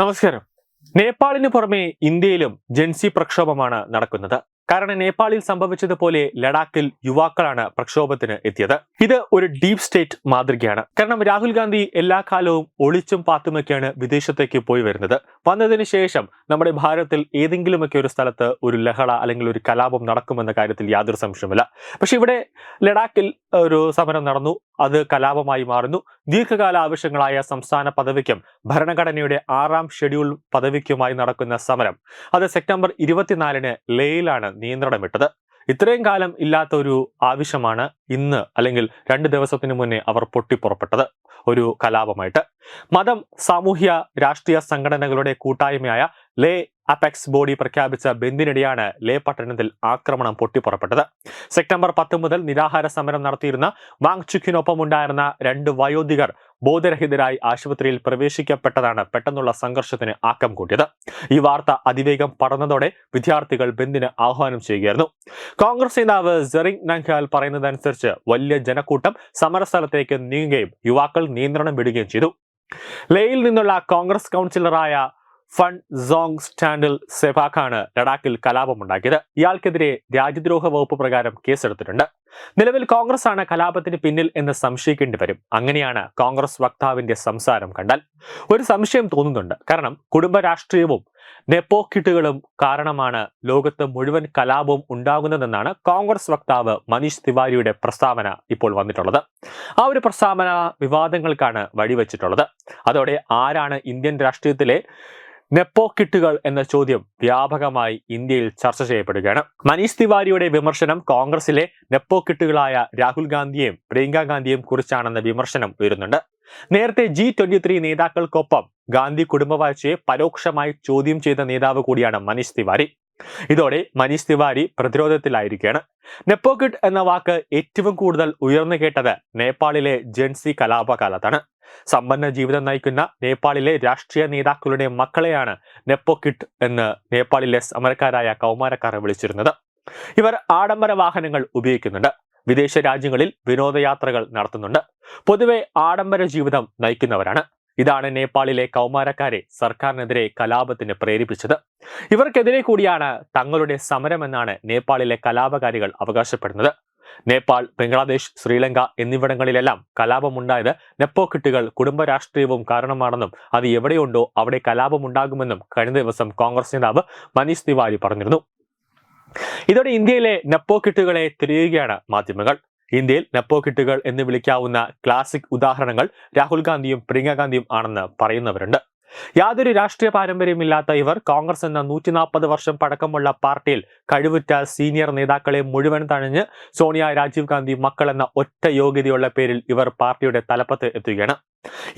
നമസ്കാരം. നേപ്പാളിന് പുറമെ ഇന്ത്യയിലും ജൻസി പ്രക്ഷോഭമാണ് നടക്കുന്നത്. കാരണം നേപ്പാളിൽ സംഭവിച്ചതുപോലെ ലഡാക്കിൽ യുവാക്കളാണ് പ്രക്ഷോഭത്തിന് എത്തിയത്. ഇത് ഒരു ഡീപ് സ്റ്റേറ്റ് മാതൃകയാണ്. കാരണം രാഹുൽ ഗാന്ധി എല്ലാ കാലവും ഒളിച്ചും പാത്തുമൊക്കെയാണ് വിദേശത്തേക്ക് പോയി വരുന്നത്. വന്നതിന് ശേഷം നമ്മുടെ ഭാരതത്തിൽ ഏതെങ്കിലുമൊക്കെ ഒരു സ്ഥലത്ത് ഒരു ലഹള അല്ലെങ്കിൽ ഒരു കലാപം നടക്കുമെന്ന കാര്യത്തിൽ യാതൊരു സംശയമില്ല പക്ഷെ ഇവിടെ ലഡാക്കിൽ ഒരു സമരം നടന്നു. അത് കലാപമായി മാറുന്നു. ദീർഘകാല ആവശ്യങ്ങളായ സംസ്ഥാന പദവിക്കും ഭരണഘടനയുടെ ആറാം ഷെഡ്യൂൾ പദവിക്കുമായി നടക്കുന്ന സമരം. അത് സെപ്റ്റംബർ ഇരുപത്തിനാലിന് ലേയിലാണ് നിയന്ത്രണം വിട്ടത് ഇത്രയും കാലം ഇല്ലാത്ത ഒരു ആവശ്യമാണ് ഇന്ന് അല്ലെങ്കിൽ രണ്ട് ദിവസത്തിന് മുന്നേ അവർ പൊട്ടിപ്പുറപ്പെട്ടത്. ഒരു കലാപമായിട്ട്. മതം സാമൂഹ്യ രാഷ്ട്രീയ സംഘടനകളുടെ കൂട്ടായ്മയായ ലേ അപെക്സ് ബോഡി പ്രഖ്യാപിച്ച ബന്ദിനിടെയാണ് ലേ പട്ടണത്തിൽ ആക്രമണം പൊട്ടിപ്പുറപ്പെട്ടത്. സെപ്റ്റംബർ പത്ത് മുതൽ നിരാഹാര സമരം നടത്തിയിരുന്ന വാങ്ചുക്കിനൊപ്പം ഉണ്ടായിരുന്ന രണ്ട് വയോധികർ ബോധരഹിതരായി ആശുപത്രിയിൽ പ്രവേശിക്കപ്പെട്ടതാണ് പെട്ടെന്നുള്ള സംഘർഷത്തിന് ആക്കം കൂട്ടിയത്. ഈ വാർത്ത അതിവേഗം പടർന്നതോടെ വിദ്യാർത്ഥികൾ ബന്ദിന് ആഹ്വാനം ചെയ്യുകയായിരുന്നു. കോൺഗ്രസ് നേതാവ് സെറിംഗ് നങ്ഹാൽ പറയുന്നതനുസരിച്ച് വലിയ ജനക്കൂട്ടം സമരസ്ഥലത്തേക്ക് നീങ്ങുകയും യുവാക്കൾ നിയന്ത്രണം വിടുകയും ചെയ്തു. ലേയിൽ നിന്നുള്ള കോൺഗ്രസ് കൗൺസിലറായ ഫൺ സോങ് സ്റ്റാൻഡിൽ സെബാഖാണ് ലഡാക്കിൽ കലാപമുണ്ടാക്കിയത്. ഇയാൾക്കെതിരെ രാജ്യദ്രോഹ വകുപ്പ് പ്രകാരം കേസെടുത്തിട്ടുണ്ട്. നിലവിൽ കോൺഗ്രസ് ആണ് കലാപത്തിന് പിന്നിൽ എന്ന് സംശയിക്കേണ്ടി വരും. അങ്ങനെയാണ് കോൺഗ്രസ് വക്താവിന്റെ സംസാരം കണ്ടാൽ. ഒരു സംശയം തോന്നുന്നുണ്ട്. കാരണം കുടുംബ രാഷ്ട്രീയവും നെപ്പോക്കിട്ടുകളും കാരണമാണ് ലോകത്ത് മുഴുവൻ കലാപവും ഉണ്ടാകുന്നതെന്നാണ് കോൺഗ്രസ് വക്താവ് മനീഷ് തിവാരിയുടെ പ്രസ്താവന ഇപ്പോൾ വന്നിട്ടുള്ളത്. ആ ഒരു പ്രസ്താവന വിവാദങ്ങൾക്കാണ് വഴിവെച്ചിട്ടുള്ളത്. അതോടെ ആരാണ് ഇന്ത്യൻ രാഷ്ട്രീയത്തിലെ നെപ്പോക്കിട്ടുകൾ എന്ന ചോദ്യം വ്യാപകമായി ഇന്ത്യയിൽ ചർച്ച ചെയ്യപ്പെടുകയാണ്. മനീഷ് തിവാരിയുടെ വിമർശനം കോൺഗ്രസിലെ നെപ്പോക്കിട്ടുകളായ രാഹുൽ ഗാന്ധിയെയും പ്രിയങ്ക ഗാന്ധിയെയും കുറിച്ചാണെന്ന വിമർശനം ഉയരുന്നുണ്ട്. നേരത്തെ ജി ട്വന്റി ത്രീ നേതാക്കൾക്കൊപ്പം ഗാന്ധി കുടുംബവാഴ്ചയെ പരോക്ഷമായി ചോദ്യം ചെയ്ത നേതാവ് കൂടിയാണ് മനീഷ് തിവാരി. ഇതോടെ മനീഷ് തിവാരി പ്രതിരോധത്തിലായിരിക്കുകയാണ്. നെപ്പോക്കിട്ട് എന്ന വാക്ക് ഏറ്റവും കൂടുതൽ ഉയർന്നു കേട്ടത് നേപ്പാളിലെ ജൻസി കലാപകാലത്താണ്. സമ്പന്ന ജീവിതം നയിക്കുന്ന നേപ്പാളിലെ രാഷ്ട്രീയ നേതാക്കളുടെ മക്കളെയാണ് നെപ്പോക്കിട്ട് എന്ന് നേപ്പാളിലെ സമരക്കാരായ കൗമാരക്കാരെ വിളിച്ചിരുന്നത്. ഇവർ ആഡംബര വാഹനങ്ങൾ ഉപയോഗിക്കുന്നുണ്ട്. വിദേശ രാജ്യങ്ങളിൽ വിനോദയാത്രകൾ നടത്തുന്നുണ്ട്. പൊതുവെ ആഡംബര ജീവിതം നയിക്കുന്നവരാണ്. ഇതാണ് നേപ്പാളിലെ കൗമാരക്കാരെ സർക്കാരിനെതിരെ കലാപത്തിന് പ്രേരിപ്പിച്ചത്. ഇവർക്കെതിരെ കൂടിയാണ് തങ്ങളുടെ സമരമെന്നാണ് നേപ്പാളിലെ കലാപകാരികൾ അവകാശപ്പെടുന്നത്. നേപ്പാൾ ബംഗ്ലാദേശ് ശ്രീലങ്ക എന്നിവിടങ്ങളിലെല്ലാം കലാപമുണ്ടായത് നെപ്പോക്കിട്ടുകൾ കുടുംബ രാഷ്ട്രീയവും കാരണമാണെന്നും അത് എവിടെയുണ്ടോ അവിടെ കലാപമുണ്ടാകുമെന്നും കഴിഞ്ഞ ദിവസം കോൺഗ്രസ് നേതാവ് മനീഷ് തിവാരി പറഞ്ഞിരുന്നു. ഇതോടെ ഇന്ത്യയിലെ നെപ്പോക്കിട്ടുകളെ തിരയുകയാണ് മാധ്യമങ്ങൾ. ഇന്ത്യയിൽ നെപ്പോക്കിട്ടുകൾ എന്ന് വിളിക്കാവുന്ന ക്ലാസിക് ഉദാഹരണങ്ങൾ രാഹുൽ ഗാന്ധിയും പ്രിയങ്ക ഗാന്ധിയും ആണെന്ന് പറയുന്നവരുണ്ട്. യാതൊരു രാഷ്ട്രീയ പാരമ്പര്യമില്ലാത്ത ഇവർ കോൺഗ്രസ് എന്ന നൂറ്റി നാൽപ്പത് വർഷം പഴക്കമുള്ള പാർട്ടിയിൽ കഴിവുറ്റ സീനിയർ നേതാക്കളെ മുഴുവൻ തഴഞ്ഞ് സോണിയ രാജീവ് ഗാന്ധി മക്കൾ എന്ന ഒറ്റ യോഗ്യതയുള്ള പേരിൽ ഇവർ പാർട്ടിയുടെ തലപ്പത്ത് എത്തുകയാണ്.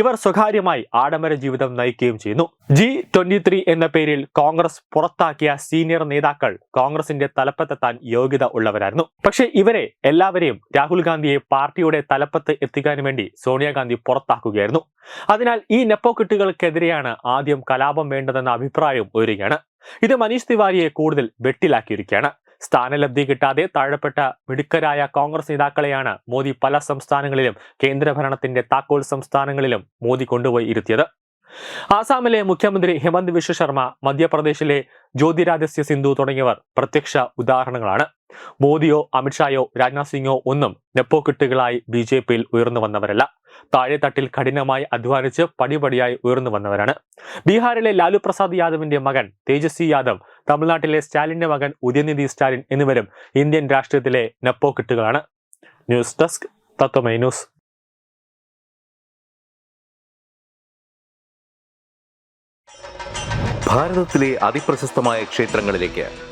ഇവർ സ്വകാര്യമായി ആഡംബര ജീവിതം നയിക്കുകയും ചെയ്യുന്നു. ജി ട്വന്റി ത്രീ എന്ന പേരിൽ കോൺഗ്രസ് പുറത്താക്കിയ സീനിയർ നേതാക്കൾ കോൺഗ്രസിന്റെ തലപ്പത്തെത്താൻ യോഗ്യത ഉള്ളവരായിരുന്നു. പക്ഷേ ഇവരെ എല്ലാവരെയും രാഹുൽ ഗാന്ധിയെ പാർട്ടിയുടെ തലപ്പത്ത് എത്തിക്കാൻ വേണ്ടി സോണിയാഗാന്ധി പുറത്താക്കുകയായിരുന്നു. അതിനാൽ ഈ നെപ്പോക്കെട്ടുകൾക്കെതിരെയാണ് ആദ്യം കലാപം വേണ്ടതെന്ന അഭിപ്രായം ഉയരുകയാണ്. ഇത് മനീഷ് തിവാരിയെ കൂടുതൽ വെട്ടിലാക്കിയിരിക്കുകയാണ്. സ്ഥാനലബ്ധി കിട്ടാതെ താഴെപ്പെട്ട മിടുക്കരായ കോൺഗ്രസ് നേതാക്കളെയാണ് മോദി പല സംസ്ഥാനങ്ങളിലും കേന്ദ്രഭരണത്തിന്റെ താക്കോൽ സംസ്ഥാനങ്ങളിലും മോദി കൊണ്ടുപോയി ഇരുത്തിയത്. ആസാമിലെ മുഖ്യമന്ത്രി ഹിമന്ത് വിശ്വശർമ്മ മധ്യപ്രദേശിലെ ജ്യോതിരാദിത്യ സിന്ധു തുടങ്ങിയവർ പ്രത്യക്ഷ ഉദാഹരണങ്ങളാണ്. മോദിയോ അമിത്ഷായോ രാജ്നാഥ് സിംഗോ ഒന്നും നെപ്പോക്കിട്ടുകളായി ബി ജെ പിയിൽ ഉയർന്നു വന്നവരല്ല. താഴെത്തട്ടിൽ കഠിനമായി അധ്വാനിച്ച് പടിപടിയായി ഉയർന്നു വന്നവരാണ്. ബീഹാറിലെ ലാലു പ്രസാദ് യാദവിന്റെ മകൻ തേജസ്വി യാദവ് തമിഴ്നാട്ടിലെ സ്റ്റാലിന്റെ മകൻ ഉദയനിധി സ്റ്റാലിൻ എന്നിവരും ഇന്ത്യൻ രാഷ്ട്രീയത്തിലെ നെപ്പോ കിട്ടുകളാണ്. News desk Tatwamayi news. ഭാരതത്തിലെ അതിപ്രശസ്തമായ ക്ഷേത്രങ്ങളിലേക്ക്